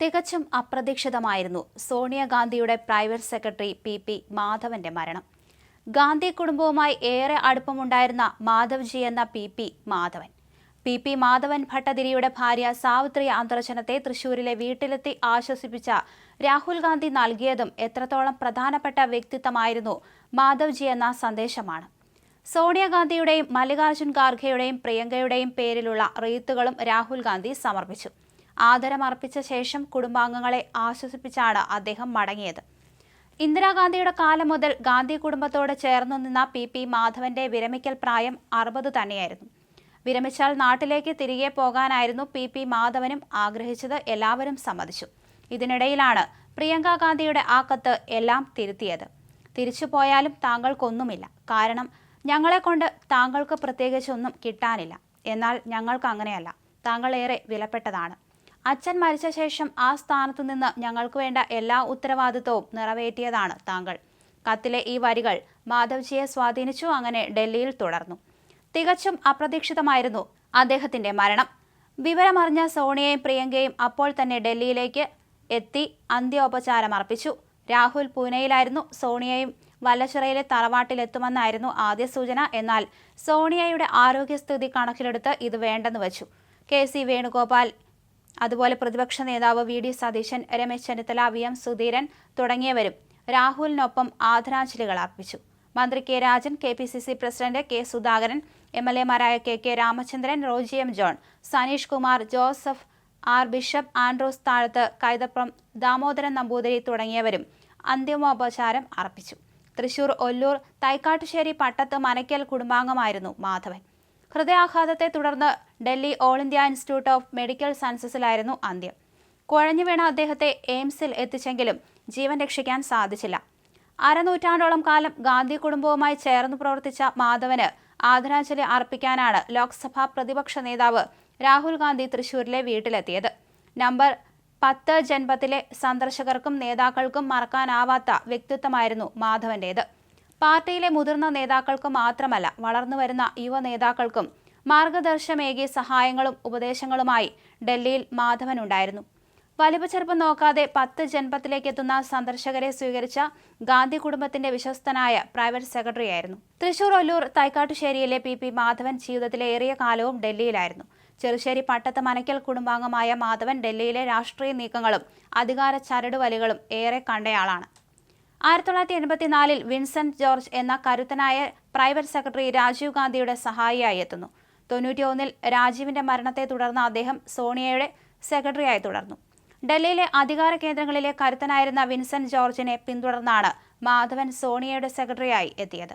തികച്ചും അപ്രതീക്ഷിതമായിരുന്നു സോണിയാഗാന്ധിയുടെ private secretary P P മാധവന്റെ മരണം. ഗാന്ധി കുടുംബവുമായി ഏറെ അടുപ്പമുണ്ടായിരുന്ന മാധവ്ജി എന്ന P P Madhavan. P P Madhavan ഭട്ടതിരിയുടെ ഭാര്യ സാവിത്രി അന്തർജനത്തെ തൃശൂരിലെ വീട്ടിലെത്തി ആശ്വസിപ്പിച്ച രാഹുൽ ഗാന്ധി നൽകിയതും എത്രത്തോളം പ്രധാനപ്പെട്ട വ്യക്തിത്വമായിരുന്നു മാധവ്ജി എന്ന സന്ദേശമാണ്. സോണിയാഗാന്ധിയുടെയും മല്ലികാർജുൻ ഖാർഗെയുടെയും പ്രിയങ്കയുടെയും പേരിലുള്ള റീത്തുകളും രാഹുൽ ഗാന്ധി സമർപ്പിച്ചു. ആദരമർപ്പിച്ച ശേഷം കുടുംബാംഗങ്ങളെ ആശ്വസിപ്പിച്ചാണ് അദ്ദേഹം മടങ്ങിയത്. ഇന്ദിരാഗാന്ധിയുടെ കാലം മുതൽ ഗാന്ധി കുടുംബത്തോട് ചേർന്നു നിന്ന പി പി മാധവന്റെ വിരമിക്കൽ പ്രായം അറുപത് തന്നെയായിരുന്നു. വിരമിച്ചാൽ നാട്ടിലേക്ക് തിരികെ പോകാനായിരുന്നു പി പി മാധവനും ആഗ്രഹിച്ചത് എല്ലാവരും സമ്മതിച്ചു. ഇതിനിടയിലാണ് പ്രിയങ്ക ഗാന്ധിയുടെ ആ കത്ത് എല്ലാം തിരുത്തിയത്. തിരിച്ചു പോയാലും താങ്കൾക്കൊന്നുമില്ല. കാരണം ഞങ്ങളെക്കൊണ്ട് താങ്കൾക്ക് പ്രത്യേകിച്ചൊന്നും കിട്ടാനില്ല. എന്നാൽ ഞങ്ങൾക്ക് അങ്ങനെയല്ല. താങ്കൾ ഏറെ വിലപ്പെട്ടതാണ്. അച്ഛൻ മരിച്ച ശേഷം ആ സ്ഥാനത്തു നിന്ന് ഞങ്ങൾക്ക് വേണ്ട എല്ലാ ഉത്തരവാദിത്വവും നിറവേറ്റിയതാണ് താങ്കൾ. കത്തിലെ ഈ വരികൾ മാധവ്ജിയെ സ്വാധീനിച്ചു അങ്ങനെ ഡൽഹിയിൽ തുടർന്നു. തികച്ചും അപ്രതീക്ഷിതമായിരുന്നു അദ്ദേഹത്തിന്റെ മരണം. വിവരമറിഞ്ഞ സോണിയയും പ്രിയങ്കയും അപ്പോൾ തന്നെ ഡൽഹിയിലേക്ക് എത്തി അന്ത്യോപചാരം അർപ്പിച്ചു. രാഹുൽ പൂനെയിലായിരുന്നു സോണിയയും വല്ലച്ചിറയിലെ തറവാട്ടിലെത്തുമെന്നായിരുന്നു ആദ്യ സൂചന. എന്നാൽ സോണിയയുടെ ആരോഗ്യസ്ഥിതി കണക്കിലെടുത്ത് ഇത് വേണ്ടെന്ന് വെച്ചു. കെ സി വേണുഗോപാൽ അതുപോലെ പ്രതിപക്ഷ നേതാവ് V D Satheesan Ramesh Chennithala V M Sudheeran തുടങ്ങിയവരും രാഹുലിനൊപ്പം ആദരാഞ്ജലികൾ അർപ്പിച്ചു. മന്ത്രി K Rajan K P C C president K Sudhakaran M L എമാരായ K K Ramachandran Roji M John Saneesh Kumar Joseph R bishop Andrews Thazhath Kaithapram Damodaran Namboothiri തുടങ്ങിയവരും അന്തിമോപചാരം അർപ്പിച്ചു. തൃശൂർ ഒല്ലൂർ തൈക്കാട്ടുശ്ശേരി പട്ടത്ത് മനയ്ക്കൽ കുടുംബാംഗമായിരുന്നു മാധവൻ. ഹൃദയാഘാതത്തെ തുടർന്ന് Delhi all India institute of medical സയൻസസിലായിരുന്നു അന്ത്യം. കുഴഞ്ഞു വീണ അദ്ദേഹത്തെ എയിംസിൽ എത്തിച്ചെങ്കിലും ജീവൻ രക്ഷിക്കാൻ സാധിച്ചില്ല. അരനൂറ്റാണ്ടോളം കാലം ഗാന്ധി കുടുംബവുമായി ചേർന്ന് പ്രവർത്തിച്ച മാധവന് ആദരാഞ്ജലി അർപ്പിക്കാനാണ് ലോക്സഭാ പ്രതിപക്ഷ നേതാവ് രാഹുൽ ഗാന്ധി തൃശൂരിലെ വീട്ടിലെത്തിയത്. നമ്പർ പത്ത് ജൻപത്തിലെ സന്ദർശകർക്കും നേതാക്കൾക്കും മറക്കാനാവാത്ത വ്യക്തിത്വമായിരുന്നു മാധവന്റേത്. പാർട്ടിയിലെ മുതിർന്ന നേതാക്കൾക്ക് മാത്രമല്ല വളർന്നുവരുന്ന യുവ നേതാക്കൾക്കും മാർഗദർശമേകിയ സഹായങ്ങളും ഉപദേശങ്ങളുമായി ഡൽഹിയിൽ മാധവൻ ഉണ്ടായിരുന്നു. ചെറുപ്പം നോക്കാതെ പത്ത് ജന്മത്തിലേക്ക് എത്തുന്ന സന്ദർശകരെ സ്വീകരിച്ച ഗാന്ധി കുടുംബത്തിന്റെ വിശ്വസ്തനായ പ്രൈവറ്റ് സെക്രട്ടറി ആയിരുന്നു തൃശൂർ ഒല്ലൂർ തൈക്കാട്ടുശ്ശേരിയിലെ പി പി മാധവൻ ജീവിതത്തിലെ ഏറിയ കാലവും ഡൽഹിയിലായിരുന്നു. ചെറുശ്ശേരി പട്ടത്ത് മനയ്ക്കൽ കുടുംബാംഗമായ മാധവൻ ഡൽഹിയിലെ രാഷ്ട്രീയ നീക്കങ്ങളും അധികാര ചരടുവലികളും ഏറെ കണ്ടയാളാണ്. ആയിരത്തി തൊള്ളായിരത്തി എൺപത്തിനാലിൽ വിൻസെന്റ് ജോർജ് എന്ന കരുത്തനായ പ്രൈവറ്റ് സെക്രട്ടറി രാജീവ് ഗാന്ധിയുടെ സഹായിയായി എത്തുന്നു. തൊണ്ണൂറ്റിയൊന്നിൽ രാജീവിന്റെ മരണത്തെ തുടർന്ന് അദ്ദേഹം സോണിയയുടെ സെക്രട്ടറിയായി തുടർന്നു. ഡൽഹിയിലെ അധികാര കേന്ദ്രങ്ങളിലെ കരുത്തനായിരുന്ന വിൻസെന്റ് ജോർജിനെ പിന്തുടർന്നാണ് മാധവൻ സോണിയയുടെ സെക്രട്ടറിയായി എത്തിയത്.